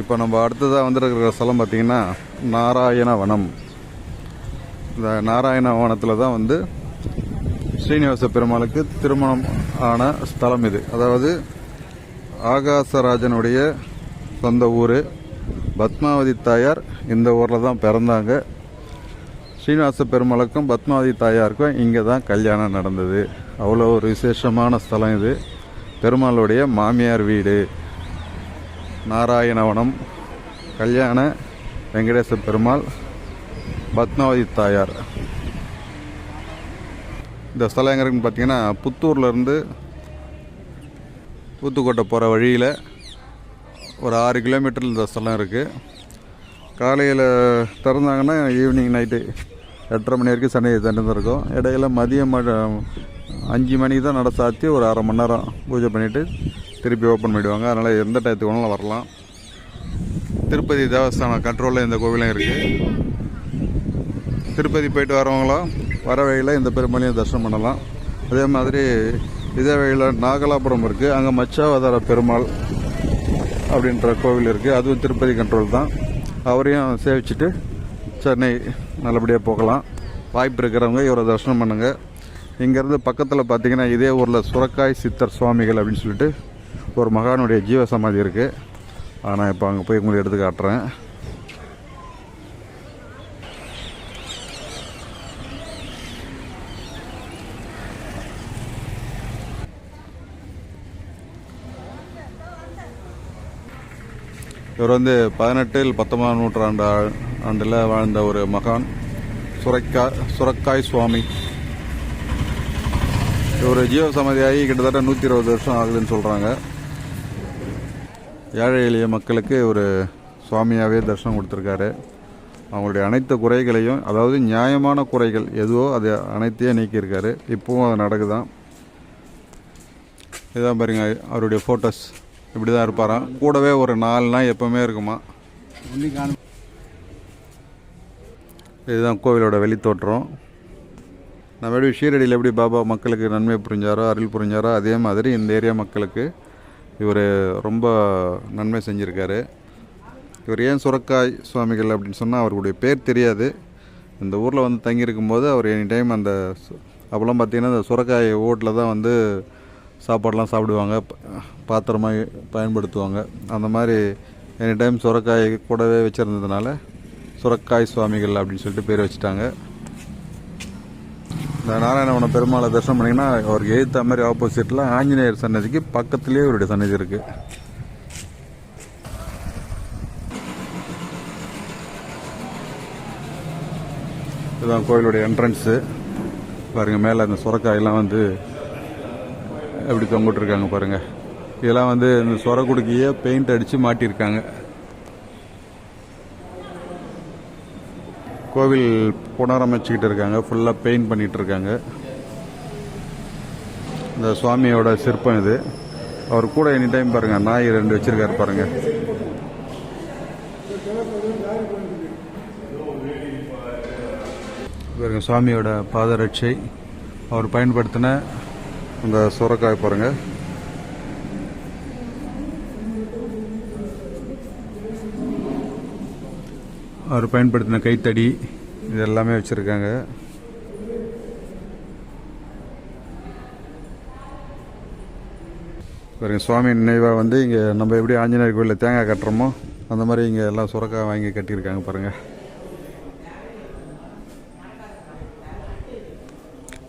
இப்போ நம்ம அடுத்ததாக வந்துருக்கிற ஸ்தலம் பார்த்திங்கன்னா நாராயண வனம் இந்த நாராயண வனத்தில் தான் வந்து ஸ்ரீனிவாச பெருமாளுக்கு திருமணம் ஆன ஸ்தலம் இது. அதாவது ஆகாசராஜனுடைய சொந்த ஊர். பத்மாவதி தாயார் இந்த ஊரில் தான் பிறந்தாங்க. ஸ்ரீனிவாச பெருமாளுக்கும் பத்மாவதி தாயாருக்கும் இங்கே தான் கல்யாணம் நடந்தது. அவ்வளோ ஒரு விசேஷமான ஸ்தலம் இது. பெருமாளுடைய மாமியார் வீடு. நாராயணவனம் கல்யாண வெங்கடேச பெருமாள் பத்மாவதி தாயார். இந்த ஸ்தலம் எங்கே இருக்குன்னு பார்த்தீங்கன்னா புத்தூர்லேருந்து ஊத்துக்கோட்டை போகிற வழியில் ஒரு ஆறு கிலோமீட்டரில் இந்த ஸ்தலம் இருக்குது காலையில் திறந்தாங்கன்னா ஈவினிங் நைட்டு எட்டரை மணி வரைக்கும் சன்னதி திறந்துருக்கும். இடையில மதியம் அஞ்சு மணிக்கு தான் நட சாத்தி ஒரு அரை மணி நேரம் பூஜை பண்ணிவிட்டு திருப்பி ஓப்பன் பண்ணிவிடுவாங்க அதனால் எந்த டயத்துக்கு வேணாலும் வரலாம். திருப்பதி தேவஸ்தானம் கண்ட்ரோலில் இந்த கோவிலும் இருக்குது திருப்பதி போயிட்டு வரவங்களாம் வர வழியில் இந்த பெருமாளையும் தரிசனம் பண்ணலாம். அதே மாதிரி இதே வழியில் நாகலாபுரம் இருக்குது அங்கே மச்சாவதார பெருமாள் அப்படின்ற கோவில் இருக்குது அதுவும் திருப்பதி கண்ட்ரோல் தான். அவரையும் சேவிச்சுட்டு சென்னை நல்லபடியாக போகலாம். வாய்ப்பு இருக்கிறவங்க இவரை தரிசனம் பண்ணுங்கள் இங்கேருந்து பக்கத்தில் பார்த்தீங்கன்னா இதே ஊரில் சுரக்காய் சித்தர் சுவாமிகள் அப்படின்னு சொல்லிட்டு ஒரு மகானுடைய ஜீவ சமாதி இருக்குது ஆனால் இப்போ அங்கே போய் உங்களுக்கு எடுத்து காட்டுறேன். இவர் வந்து பதினெட்டில் பத்தொன்பதாம் நூற்றாண்டு ஆ- ஆண்டில் வாழ்ந்த ஒரு மகான் சுரக்கா சுரக்காய் சுவாமி. இவர் ஜீவ சமாதியாகி கிட்டத்தட்ட நூற்றி இருபது வருஷம் ஆகுதுன்னு சொல்கிறாங்க ஏழை எளிய மக்களுக்கு ஒரு சுவாமியாகவே தரிசனம் கொடுத்துருக்காரு. அவங்களுடைய அனைத்து குறைகளையும் அதாவது நியாயமான குறைகள் எதுவோ அது அனைத்தையும் நீக்கியிருக்காரு. இப்போவும் அது நடக்குதான். இதான் பாருங்க அவருடைய ஃபோட்டோஸ் இப்படி தான் இருப்பாராம். கூடவே ஒரு நாலு எப்போவுமே இருக்குமா? இதுதான் கோவிலோட வெளித்தோற்றம். நம்ம எப்படி ஷீரடியில் எப்படி பாபா மக்களுக்கு நன்மை புரிஞ்சாரோ அருள் புரிஞ்சாரோ அதே மாதிரி இந்த ஏரியா மக்களுக்கு இவர் ரொம்ப நன்மை செஞ்சுருக்காரு. இவர் ஏன் சுரக்காய் சுவாமிகள் அப்படின்னு சொன்னால் அவருடைய பேர் தெரியாது. இந்த ஊரில் வந்து தங்கியிருக்கும் போது அவர் எனி டைம் அந்த சு- அப்போல்லாம் பார்த்தீங்கன்னா அந்த சுரக்காய் ஓட்டில் தான் வந்து சாப்பாடெலாம் சாப்பிடுவாங்க. ப- பாத்திரமாக பயன்படுத்துவாங்க. அந்த மாதிரி எனி டைம் சுரக்காய் கூடவே வச்சுருந்ததுனால சுரக்காய் சுவாமிகள் அப்படின்னு சொல்லிட்டு பேர் வச்சுட்டாங்க. இந்த நாராயணவன பெருமாளை தரிசனம் பண்ணிங்கன்னா அவருக்கு எழுத்த மாதிரி ஆப்போசிட்டில் ஆஞ்சநேயர் சன்னதிக்கு பக்கத்துலேயே இவருடைய சன்னதி இருக்குது இதுதான் கோயிலுடைய என்ட்ரன்ஸு பாருங்கள் மேலே அந்த சுரக்காயெல்லாம் வந்து எப்படி தொங்கிட்டுருக்காங்க பாருங்கள் இதெல்லாம் வந்து இந்த சொரக்குடுக்கியே பெயிண்ட் அடித்து மாட்டியிருக்காங்க. கோவில் புனரமைச்சிக்கிட்டு இருக்காங்க. ஃபுல்லாக பெயிண்ட் பண்ணிகிட்டு இருக்காங்க. இந்த சுவாமியோட சிற்பம் இது. அவர் கூட எனி டைம் பாருங்க நாய் ரெண்டு வச்சிருக்காரு பாருங்க. பாருங்கள் சுவாமியோட பாதரட்சை. அவர் பயன்படுத்தின அந்த சுரக்காய் பாருங்கள் அவர் பயன்படுத்தின கைத்தடி இது எல்லாமே வச்சுருக்காங்க. பாருங்க சுவாமி நினைவாக வந்து இங்கே நம்ம எப்படி ஆஞ்சநேயர் கோயிலில் தேங்காய் கட்டுறோமோ அந்த மாதிரி இங்கே எல்லாம் சுரக்காய் வாங்கி கட்டியிருக்காங்க பாருங்கள்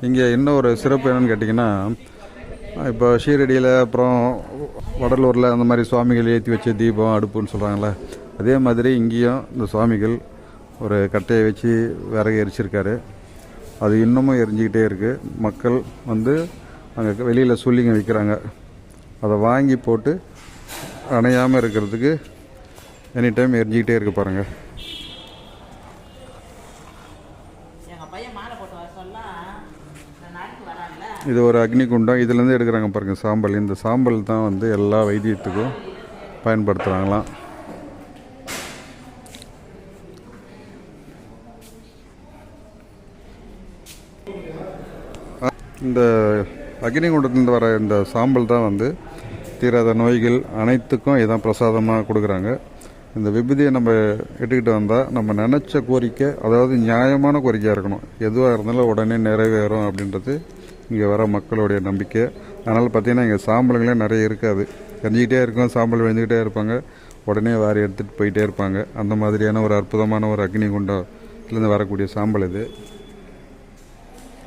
இங்கே இன்னும் ஒரு சிறப்பு என்னென்னு கேட்டிங்கன்னா இப்போ ஷீரடியில் அப்புறம் வடலூரில் அந்த மாதிரி சுவாமிகள் ஏற்றி வச்ச தீபம் அடுப்புன்னு சொல்கிறாங்களே அதே மாதிரி இங்கேயும் இந்த சுவாமிகள் ஒரு கட்டையை வச்சு விறகு எரிச்சிருக்காரு. அது இன்னமும் எரிஞ்சிக்கிட்டே இருக்குது மக்கள் வந்து அங்கே வெளியில் சொல்லிங்க விற்கிறாங்க அதை வாங்கி போட்டு அணையாமல் இருக்கிறதுக்கு எனி டைம் எரிஞ்சிக்கிட்டே இருக்கு பாருங்கள் இது ஒரு அக்னி குண்டம். இதுலேருந்து எடுக்கிறாங்க பாருங்கள் சாம்பல். இந்த சாம்பல் தான் வந்து எல்லா வைத்தியத்துக்கும் பயன்படுத்துகிறாங்களாம் இந்த அக்னிகுண்டத்துலேருந்து வர இந்த சாம்பல் தான் வந்து தீராத நோய்கள் அனைத்துக்கும் இதான் பிரசாதமாக கொடுக்குறாங்க. இந்த விபதியை நம்ம எடுத்துக்கிட்டு வந்தால் நம்ம நினச்ச கோரிக்கை அதாவது நியாயமான கோரிக்கையாக இருக்கணும். எதுவாக இருந்தாலும் உடனே நிறைவேறும் அப்படின்றது இங்கே வர மக்களுடைய நம்பிக்கை. அதனால் பார்த்திங்கன்னா இங்கே சாம்பலுங்களே நிறைய இருக்காது. எரிஞ்சிக்கிட்டே இருக்கும் சாம்பல் விழுந்துக்கிட்டே இருப்பாங்க. உடனே வாரி எடுத்துகிட்டு போயிட்டே இருப்பாங்க. அந்த மாதிரியான ஒரு அற்புதமான ஒரு அக்னிகுண்டத்துலேருந்து வரக்கூடிய சாம்பல் இது.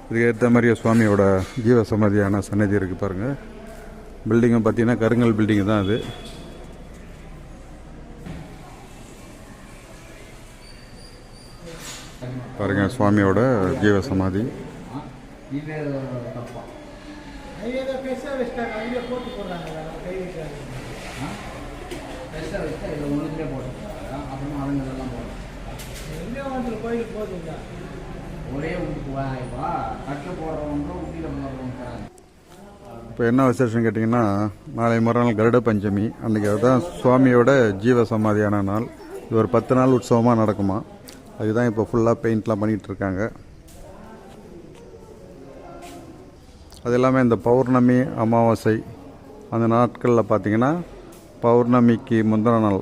இதுக்கு ஏற்ற மாதிரியே சுவாமியோட ஜீவ சமாதியான சன்னதி இருக்குது பாருங்கள் பில்டிங்கும் பார்த்தீங்கன்னா கருங்கல் பில்டிங்கு தான் அது. பாருங்கள் சுவாமியோட ஜீவ சமாதி. போட்டு போடுறாங்க போடுறாங்க கோயிலுக்கு ஒரே இப்போ கட்டில் போடுறவங்க ஊட்டியில் போடுறவங்க இப்போ என்ன விசேஷம் கேட்டிங்கன்னா நாளை மறுநாள் கருட பஞ்சமி. அன்றைக்கி அதுதான் சுவாமியோட ஜீவ சமாதியான நாள். இது ஒரு பத்து நாள் உற்சவமாக நடக்குமா? அதுதான் இப்போ ஃபுல்லாக பெயிண்ட்லாம் பண்ணிகிட்ருக்காங்க அது எல்லாமே இந்த பௌர்ணமி அமாவாசை அந்த நாட்களில் பார்த்தீங்கன்னா பௌர்ணமிக்கு முந்தின நாள்.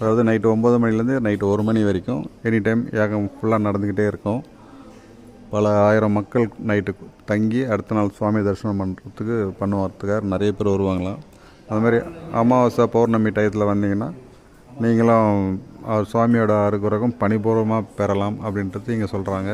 அதாவது நைட்டு ஒம்பது மணிலேருந்து நைட்டு ஒரு மணி வரைக்கும் எனி டைம் யாகம் ஃபுல்லாக நடந்துக்கிட்டே இருக்கும். பல ஆயிரம் மக்கள் நைட்டு தங்கி அடுத்த நாள் சுவாமி தரிசனம் பண்ணுறதுக்கு பண்ணுவதுக்காக நிறைய பேர் வருவாங்களாம். அது மாதிரி அமாவாசை பௌர்ணமி டயத்தில் வந்தீங்கன்னா நீங்களும் சுவாமியோட அருகுரகம் பணிபூர்வமாக பெறலாம் அப்படின்றது இங்கே சொல்கிறாங்க